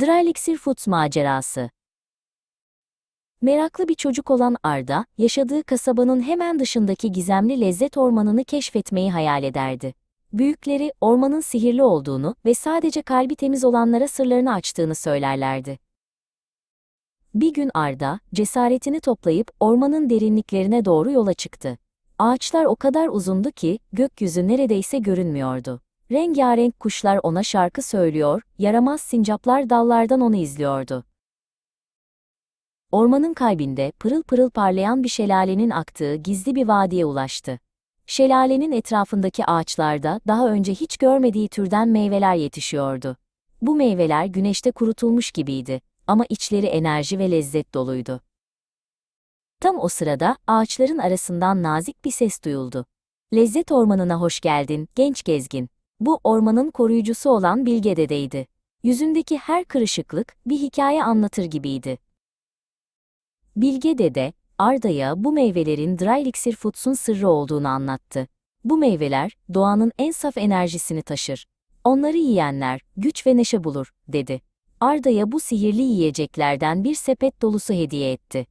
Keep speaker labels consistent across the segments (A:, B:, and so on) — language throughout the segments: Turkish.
A: Drylixir Foods macerası. Meraklı bir çocuk olan Arda, yaşadığı kasabanın hemen dışındaki gizemli lezzet ormanını keşfetmeyi hayal ederdi. Büyükleri, ormanın sihirli olduğunu ve sadece kalbi temiz olanlara sırlarını açtığını söylerlerdi. Bir gün Arda, cesaretini toplayıp ormanın derinliklerine doğru yola çıktı. Ağaçlar o kadar uzundu ki, gökyüzü neredeyse görünmüyordu. Rengarenk kuşlar ona şarkı söylüyor, yaramaz sincaplar dallardan onu izliyordu. Ormanın kalbinde pırıl pırıl parlayan bir şelalenin aktığı gizli bir vadiye ulaştı. Şelalenin etrafındaki ağaçlarda daha önce hiç görmediği türden meyveler yetişiyordu. Bu meyveler güneşte kurutulmuş gibiydi ama içleri enerji ve lezzet doluydu. Tam o sırada ağaçların arasından nazik bir ses duyuldu. Lezzet ormanına hoş geldin, genç gezgin. Bu ormanın koruyucusu olan Bilge Dede'ydi. Yüzündeki her kırışıklık bir hikaye anlatır gibiydi. Bilge Dede, Arda'ya bu meyvelerin Dry Elixir Foods'un sırrı olduğunu anlattı. Bu meyveler, doğanın en saf enerjisini taşır. Onları yiyenler, güç ve neşe bulur, dedi. Arda'ya bu sihirli yiyeceklerden bir sepet dolusu hediye etti.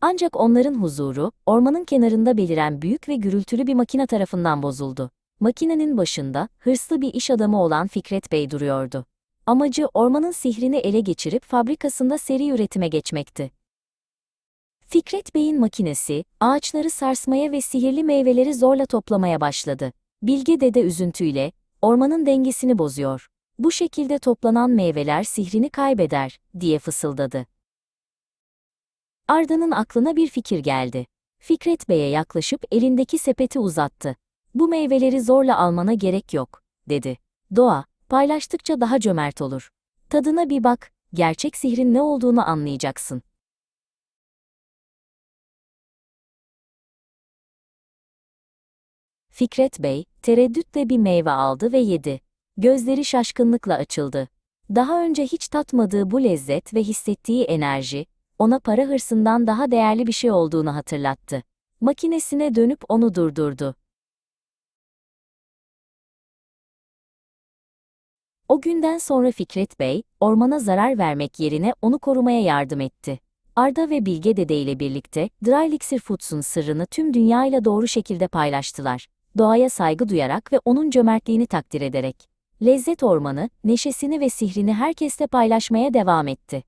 A: Ancak onların huzuru, ormanın kenarında beliren büyük ve gürültülü bir makine tarafından bozuldu. Makinenin başında, hırslı bir iş adamı olan Fikret Bey duruyordu. Amacı ormanın sihrini ele geçirip fabrikasında seri üretime geçmekti. Fikret Bey'in makinesi, ağaçları sarsmaya ve sihirli meyveleri zorla toplamaya başladı. Bilge Dede üzüntüyle, ormanın dengesini bozuyor. Bu şekilde toplanan meyveler sihrini kaybeder, diye fısıldadı. Arda'nın aklına bir fikir geldi. Fikret Bey'e yaklaşıp elindeki sepeti uzattı. Bu meyveleri zorla almana gerek yok, dedi. Doğa, paylaştıkça daha cömert olur. Tadına bir bak, gerçek sihrin ne olduğunu anlayacaksın. Fikret Bey, tereddütle bir meyve aldı ve yedi. Gözleri şaşkınlıkla açıldı. Daha önce hiç tatmadığı bu lezzet ve hissettiği enerji, ona para hırsından daha değerli bir şey olduğunu hatırlattı. Makinesine dönüp onu durdurdu. O günden sonra Fikret Bey, ormana zarar vermek yerine onu korumaya yardım etti. Arda ve Bilge Dede ile birlikte Dry Elixir Foods'un sırrını tüm dünyayla doğru şekilde paylaştılar. Doğaya saygı duyarak ve onun cömertliğini takdir ederek. Lezzet Ormanı, neşesini ve sihrini herkesle paylaşmaya devam etti.